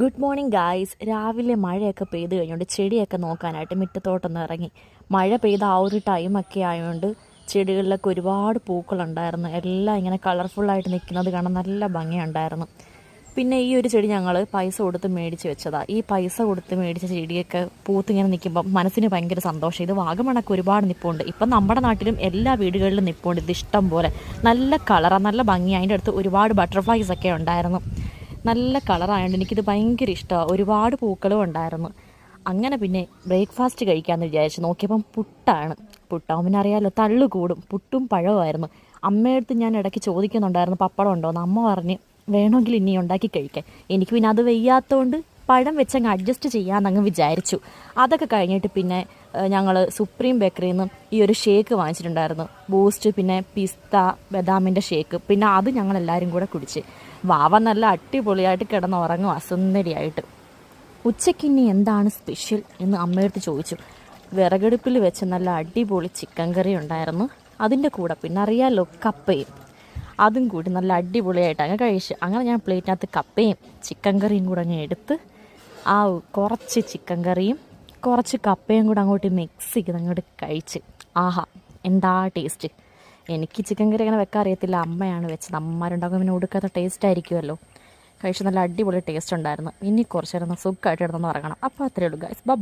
Good morning guys രാവിലെ മഴയൊക്കെ പെയ്ത് കഴിഞ്ഞുകൊണ്ട് ചെടിയൊക്കെ നോക്കാനായിട്ട് മുറ്റത്തോട്ടൊന്ന് ഇറങ്ങി. മഴ പെയ്ത ആ ഒരു ടൈമൊക്കെ ആയതുകൊണ്ട് ചെടികളിലൊക്കെ ഒരുപാട് പൂക്കളുണ്ടായിരുന്നു. എല്ലാം ഇങ്ങനെ കളർഫുള്ളായിട്ട് നിൽക്കുന്നത് കാണാൻ നല്ല ഭംഗിയുണ്ടായിരുന്നു. പിന്നെ ഈ ഒരു ചെടി ഞങ്ങൾ പൈസ കൊടുത്ത് മേടിച്ച് വെച്ചതാണ് ഈ പൈസ കൊടുത്ത് മേടിച്ച ചെടിയൊക്കെ പൂത്തിങ്ങനെ നിൽക്കുമ്പോൾ മനസ്സിന് ഭയങ്കര സന്തോഷം. ഇത് വാഗമണൊക്കെ ഒരുപാട് നിപ്പുണ്ട്. ഇപ്പം നമ്മുടെ നാട്ടിലും എല്ലാ വീടുകളിലും നിപ്പുണ്ട്. ഇത് ഇഷ്ടം പോലെ. നല്ല കളറാണ് നല്ല ഭംഗി അതിന്റെ അടുത്ത് ഒരുപാട് ബട്ടർഫ്ലൈസ് ഒക്കെ ഉണ്ടായിരുന്നു. നല്ല കളറായതുകൊണ്ട് എനിക്കിത് ഭയങ്കര ഇഷ്ടമാണ് ഒരുപാട് പൂക്കളും ഉണ്ടായിരുന്നു. അങ്ങനെ പിന്നെ ബ്രേക്ക്ഫാസ്റ്റ് കഴിക്കാമെന്ന് വിചാരിച്ചു നോക്കിയപ്പം പുട്ടാണ്. പുട്ടാവും പിന്നെ അറിയാമല്ലോ തള്ളു കൂടും. പുട്ടും പഴവുമായിരുന്നു. അമ്മയടുത്ത് ഞാൻ ഇടയ്ക്ക് ചോദിക്കുന്നുണ്ടായിരുന്നു പപ്പടം ഉണ്ടോ എന്ന് അമ്മ പറഞ്ഞ് വേണമെങ്കിൽ ഇനി ഉണ്ടാക്കി കഴിക്കാൻ എനിക്ക് പിന്നെ അത് വയ്യാത്തതുകൊണ്ട് പഴം വെച്ചങ്ങ് അഡ്ജസ്റ്റ് ചെയ്യാമെന്നങ്ങ് വിചാരിച്ചു. അതൊക്കെ കഴിഞ്ഞിട്ട് പിന്നെ ഞങ്ങൾ സുപ്രീം ബേക്കറിയിൽ നിന്ന് ഈ ഒരു ഷേക്ക് വാങ്ങിച്ചിട്ടുണ്ടായിരുന്നു. ബൂസ്റ്റ് പിന്നെ പിസ്ത ബദാമിന്റെ ഷേക്ക് പിന്നെ അത് ഞങ്ങൾ എല്ലാവരും കൂടെ കുടിച്ച്. വാവ നല്ല അടിപൊളിയായിട്ട് കിടന്ന് ഉറങ്ങും അസുന്ദരിയായിട്ട് ഉച്ചയ്ക്ക് ഇനി എന്താണ് സ്പെഷ്യൽ എന്ന് അമ്മയടുത്ത് ചോദിച്ചു. വിറകടുപ്പിൽ വെച്ച് നല്ല അടിപൊളി ചിക്കൻ കറി ഉണ്ടായിരുന്നു. അതിന്റെ കൂടെ പിന്നെ അറിയാമല്ലോ കപ്പയും. അതും കൂടി നല്ല അടിപൊളിയായിട്ട് അങ്ങ് കഴിച്ചു. അങ്ങനെ ഞാൻ പ്ലേറ്റിനകത്ത് കപ്പയും ചിക്കൻ കറിയും കൂടെ അങ്ങ് എടുത്ത് ആ കുറച്ച് ചിക്കൻ കറിയും കുറച്ച് കപ്പയും കൂടെ അങ്ങോട്ട് മിക്സ് ചെയ്ത് അങ്ങോട്ട് കഴിച്ച്. ആഹാ എന്താ ടേസ്റ്റ് എനിക്ക് ചിക്കൻ കറി അങ്ങനെ വെക്കാൻ അറിയത്തില്ല. അമ്മയാണ് വെച്ചത്. അമ്മമാരുണ്ടാക്കും പിന്നെ ഒടുക്കാത്ത ടേസ്റ്റ് ആയിരിക്കുമല്ലോ. കഴിച്ച് നല്ല അടിപൊളി ടേസ്റ്റ് ഉണ്ടായിരുന്നു. ഇനി കുറച്ച് നേരം സുഖമായിട്ട് ഇടന്നു ഇറങ്ങണം അപ്പോൾ അത്രയേ ഉള്ളൂ ഗൈസ് ബൈ